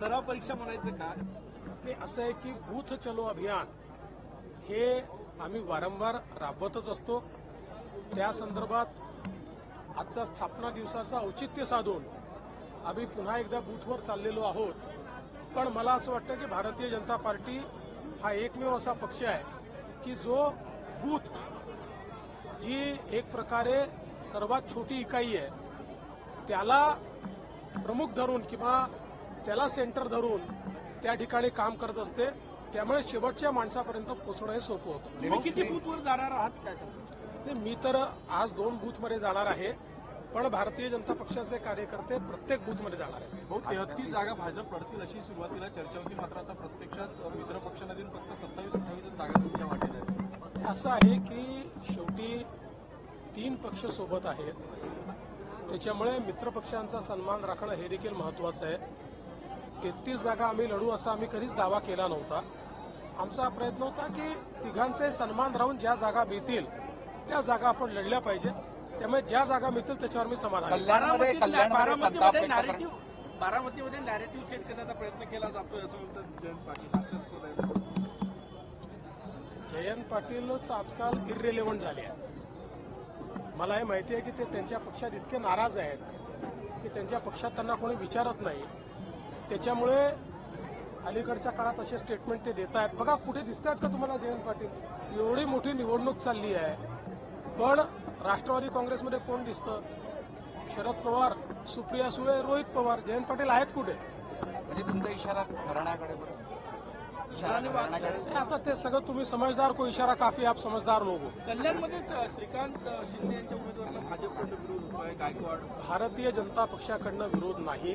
सराव परीक्षा म्हणायचं का? हे असं आहे की बूथ चलो अभियान हे आम्ही वारंवार राबवतच असतो. त्या संदर्भात आजचा स्थापना दिवसाचं औचित्य साधून आम्ही पुन्हा एकदा बूथवर चाललेलो आहोत. पण मला असं वाटतं की भारतीय जनता पार्टी हा एकमेव असा पक्ष आहे की जो बूथ जी एक प्रकारे सर्वात छोटी इकाई आहे त्याला प्रमुख धरून किंवा त्याला सेंटर धरून त्या ठिकाणी काम करत असते. त्यामुळे शेवटच्या माणसापर्यंत पोहोचणं हे सोपं होतं. किती बूथवर जाणार आहात? काय नाही, मी तर आज दोन बूथमध्ये जाणार आहे. पण भारतीय जनता पक्षाचे कार्यकर्ते प्रत्येक बूथमध्ये जाणार आहेत. भाऊ तेहतीस जागा भाजप पडतील अशी सुरुवातीला चर्चा होती. मात्र आता प्रत्यक्षात मित्र पक्षांमधील फक्त सत्तावीस अठ्ठावीस जागा तुमच्या वाटेत आहेत. असं आहे की शेवटी तीन पक्ष सोबत आहेत. त्याच्यामुळे मित्रपक्षांचा सन्मान राखणं हे देखील महत्वाचं आहे. तेहतीस जागा आम्ही लढू असा आम्ही कधीच दावा केला नव्हता. आमचा प्रयत्न होता की तिघांचे सन्मान राहून ज्या जागा मिळतील त्या जागा आपण लढल्या पाहिजे त्यामुळे ज्या जागा मिळतील त्याच्यावर मी समाधान बारामतीमध्ये नॅरेटिव्ह बारामतीमध्ये नॅरेटिव्ह सेट करण्याचा प्रयत्न केला जातोय असं म्हणतात जयंत पाटील. जयंत पाटीलच आजकाल इरिलेव्हंट झाले आहेत. मला हे माहिती आहे की ते त्यांच्या पक्षात इतके नाराज आहेत की त्यांच्या पक्षात त्यांना कोणी विचारत नाही. त्याच्यामुळे अलीकडच्या काळात असे स्टेटमेंट ते देत आहेत. बघा कुठे दिसत आहेत का तुम्हाला जयंत पाटील? एवढी मोठी निवडणूक चालली आहे. पण राष्ट्रवादी काँग्रेसमध्ये कोण दिसतं? शरद पवार सुप्रिया सुळे रोहित पवार. जयंत पाटील आहेत कुठे? म्हणजे तुमचा इशारा घराण्याकडे आता ते सगळं तुम्ही समजदार को इशारा काफी आप समजदार लोग हो कल्याणमध्येच श्रीकांत शिंदे यांच्या उमेदवाराला भाजपकडनं विरोध होतोय गायकवाड. भारतीय जनता पक्षाकडनं विरोध नाही.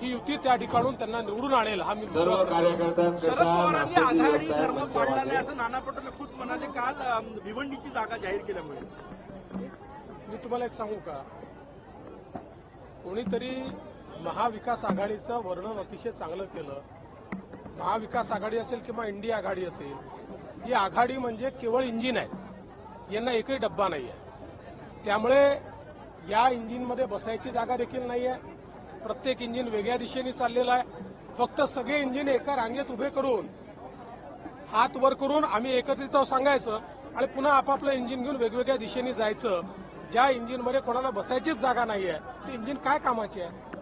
ही युती त्या ठिकाणून त्यांना निवडून आणेल हा मी विश्वास सर्व करतो. शरद पवारांनी आघाडी धर्म मंचावर पाडला नाही. असं नाना पटोले खुद म्हणाले. काल अं, भिवंडीची जागा जाहीर केल्यामुळे. मी तुम्हाला एक सांगू का? कोणीतरी महाविकास आघाडीचं वर्णन अतिशय चांगलं केलं. महाविकास आघाडी असेल किंवा इंडिया आघाडी असेल ही आघाडी म्हणजे केवळ इंजिन आहे. यांना एकही डब्बा नाही आहे त्यामुळे या इंजिनमध्ये बसायची जागा देखील नाही आहे प्रत्येक इंजिन वेगळ्या दिशेने चाललेलं आहे. फक्त सगळे इंजिन एका रांगेत उभे करून हात वर करून आम्ही एकत्रित सांगायचं आणि पुन्हा आपापलं इंजिन घेऊन वेगवेगळ्या दिशेने जायचं. ज्या इंजिनमध्ये कोणाला बसायचीच जागा नाही आहे ते इंजिन काय कामाची आहे?